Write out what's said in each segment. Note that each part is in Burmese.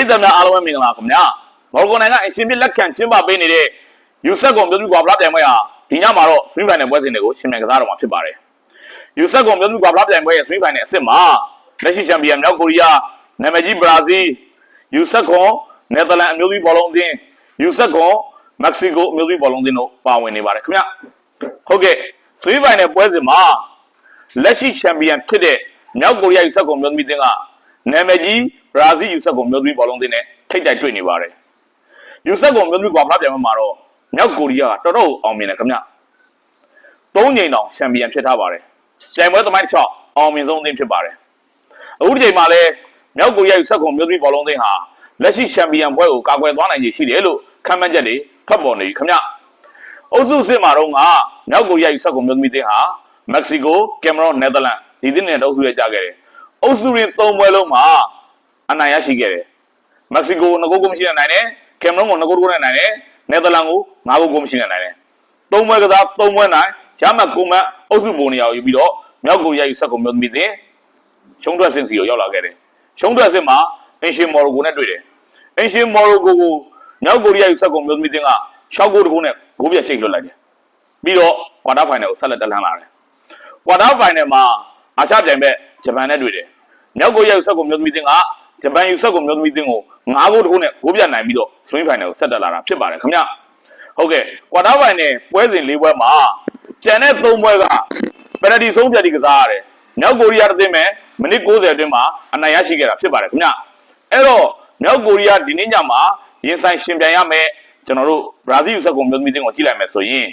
ရိသတ်များအားလုံးပဲမင်္ဂလာခင်ဗျာမော်ဂွန်နိုင်ငံအရှင်ပြလက်ခံကျင်းပပေးနေတဲ့ယူဆက်ကွန်မျိုးစုကွာဗလာပြိုင်ပွဲဟာဒီညမှာတော့စပင်းဖိုင်နယ်ပွဲစဉ်တွေကိုရှင်မြန်ကစားတော့မှာဖြစ်ပါတယ်ယူဆက်ကွန်မျိုးစုကွာဗလာပြိုင်ပွဲရဲ့စပင်းဖိုင်နယ်အဆင့်မှာလက်ရှိချန်ပီယံမြောက်ကိုရီးယားနာမည်ကြီးဘရာဇီးယူဆက်ကွန်နယ်သာလန်အမျိုးသမီးဘောလုံးအသင်းယူဆက်ကွန်မက္ကဆီကိုအမျိုးသမီးဘောလုံးအသင်းတို့ပါဝင်နေပါတယ်ခင်ဗျဟုတ်ကဲ့စပင်းဖိုင်နယ်ပွဲစဉ်မှာလက်ရှိချန်ပီယံဖြစ်တဲ့မြောက်ကိုရီးယားယူဆက်ကွန်မျိုးသမီးတင်းကနာမည်ကြီးဘ ရာဇီးယူဆက်ကွန်မျိုးသမီးဘောလုံးတင်းနဲ့ထိတ်တိုက်တွေ့နေပါတယ်ယူဆက်ကွန်မျိုးသမီးကွာဖလားပြိုင်ပွဲမှာတော့မြောက်ကိုရီးယားကတော်တော်အောင်မြင်တယ်ခင်ဗျသုံးချိန်တောင်ချန်ပီယံဖြစ်ထားပါတယ်ပြိုင်ပွဲသမိုင်းတစ်ချောင်းအောင်မြင်ဆုံးအသင်းဖြစ်ပါတယ်အခုဒီချိန်မှာလည်းမြောက်ကိုရီးယားယူဆက်ကွန်မျိုးသမီးဘောလုံးတင်းဟာလက်ရှိချန်ပီယံပွဲကိုကာကွယ်သွားနိုင်ခြေရှိတယ်လို့ခန့်မှန်းချက်တွေထွက်ပေါ်နေပြီခင်ဗျအုပ်စုစစ်မှာတော့ကမြောက်ကိုရီးယားယူဆက်ကွန်မျိုးသမီးတင်းဟာမက္ကဆီကိုကင်မရွန်နယ်သာလန်ဒီသင်းနဲ့တော့အုပ်စုရကြခဲ့တယ်။အုပ်စုရင်း၃ပွဲလုံးမှာ အနိုင်ရရှိခဲ့တယ်။မက္ကဆီကိုငကိုးကိုမရှိနိုင်တယ်။ကင်မရွန်ကိုငကိုးကိုနဲ့နိုင်တယ်။နယ်သာလန်ကိုငါးကိုကိုမရှိနိုင်တယ်။၃ပွဲကစား၃ပွဲနိုင်ရမှတ်ကိုမတ်အုပ်စုပုံနေရာကိုယူပြီးတော့မြောက်ကိုရယူဆက်ကိုမျိုးသမီးတင်ရှုံးထွက်စင်စီကိုရောက်လာခဲ့တယ်။ရှုံးထွက်စင်မှာအင်ရှင်မော်ရိုကိုနဲ့တွေ့တယ်။အင်ရှင်မော်ရိုကိုကိုမြောက်ကိုရီးယားယူဆက်ကိုမျိုးသမီးတင်ကရှောက်ကိုတကုန်းနဲ့ဂိုးပြတ်ချိတ်လွတ်လိုက်တယ်။ပြီးတော့ကွာတာဖိုင်နယ်ကိုဆက်လက်တက်လှမ်းလာတယ်။ကွာတာဖိုင်နယ်မှာအာရှပြိုင်ဘက်ဂျပန်နဲ့တွေ့တယ်။မြောက်ကိုရီးယားယူဆက်ကိုမျိုးသမီးတင်းက ဂျပန်ယူဆက်ကိုမျိုးသမီးတင်းကို9ဂိုးတခုနဲ့ဂိုးပြတ်နိုင်ပြီးတော့စပင်းဖိုင်နယ်ကိုဆက်တက်လာတာဖြစ်ပါတယ်ခင်ဗျ။ဟုတ်ကဲ့ကွာတာဖိုင်နယ်ပွဲစဉ်၄ပွဲမှာကျန်တဲ့၃ပွဲကပယ်နတီဆုံးဖြတ်ဒီကစားရတယ်။မြောက်ကိုရီးယားတစ်သင်းပဲမိနစ်90အတွင်းမှာအနိုင်ရရှိခဲ့တာဖြစ်ပါတယ်ခင်ဗျ။အဲ့တော့မြောက်ကိုရီးယားဒီနေ့ညမှာရင်ဆိုင်ရှင်ပြိုင်ရမယ်ကျွန်တော်တို့ဘရာဇီးယူဆက်ကိုမျိုးသမီးတင်းကိုကြည့်လိုက်မယ်ဆိုရင်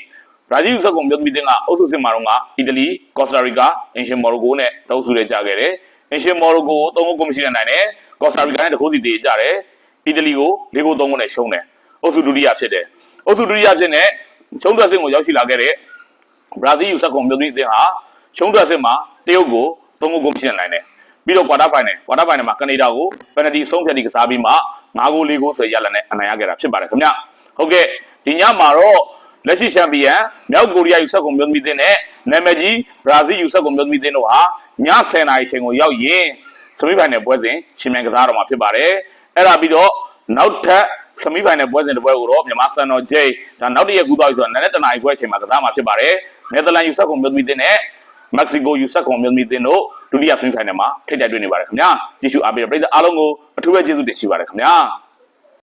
ဘရာဇီးယူဆက်ကွန်မျိုးသမီးတင်းကအုပ်စုစစ်မှာတော့ကအီတလီကော့စတာရီကာအင်ရှင်မော်ရိုကိုနဲ့တောက်စုတွေကြခဲ့တယ်။ အင်ရှင်မော်ရိုကိုကို၃ဂိုးကိုမရှိနိုင်တယ်။ကော့စတာရီကာနဲ့တကိုးစီတည်ကြတယ်။အီတလီကို၄ဂိုး၃ဂိုးနဲ့ရှုံးတယ်။အုပ်စုဒုတိယဖြစ်တယ်။အုပ်စုဒုတိယဖြစ်တဲ့ရှုံးထွက်စင်ကိုရောက်ရှိလာခဲ့တဲ့ဘရာဇီးယူဆက်ကွန်မျိုးသမီးတင်းဟာရှုံးထွက်စင်မှာတရုတ်ကို၃ဂိုးကိုမရှိနိုင်တယ်။ပြီးတော့ကွာတာဖိုင်နယ်ကွာတာဖိုင်နယ်မှာကနေဒါကိုပယ်နတီအဆုံးဖြတ်ပြီးကစားပြီးမှ၅ဂိုး၄ဂိုးဆိုရလနဲ့အနိုင်ရခဲ့တာဖြစ်ပါတယ်ခင်ဗျ။ဟုတ်ကဲ့ဒီညမှာတော့လက်ရှိချန်ပီယံမြောက်ကိုရီးယားယူဆက်ကွန်မျိုးသမီးတင်းနဲ့နာမည်ကြီးဘရာဇီးယူဆက်ကွန်မျိုးသမီးတင်းတို့ဟာ ည10:00နာရီချိန်ကိုရောက်ရင်စမီဖိုင်နယ်ပွဲစဉ်ရှင်မြန်ကစားတော့မှာဖြစ်ပါတယ်အဲ့ဒါပြီးတော့နောက်ထပ်စမီဖိုင်နယ်ပွဲစဉ်တစ်ပွဲကိုတော့မြန်မာစံတော်ဂျိတ်ဒါနောက်တစ်ရက်ကူးသွားပြီဆိုတော့နည်းနည်းတနာရီပွဲချိန်မှာကစားမှာဖြစ်ပါတယ်နယ်သာလန်ယူဆက်ကွန်မျိုးသမီးတင်းနဲ့မက္ကဆီကိုယူဆက်ကွန်မျိုးသမီးတင်းတို့ဒုတိယစမီဖိုင်နယ်မှာထိပ်တိုက်တွေ့နေပါတယ်ခင်ဗျာကြည့်ရှုအားပေးတဲ့ပရိသတ်အားလုံးကိုအထူးပဲကျေးဇူးတင်ရှိပါတယ်ခင်ဗျာ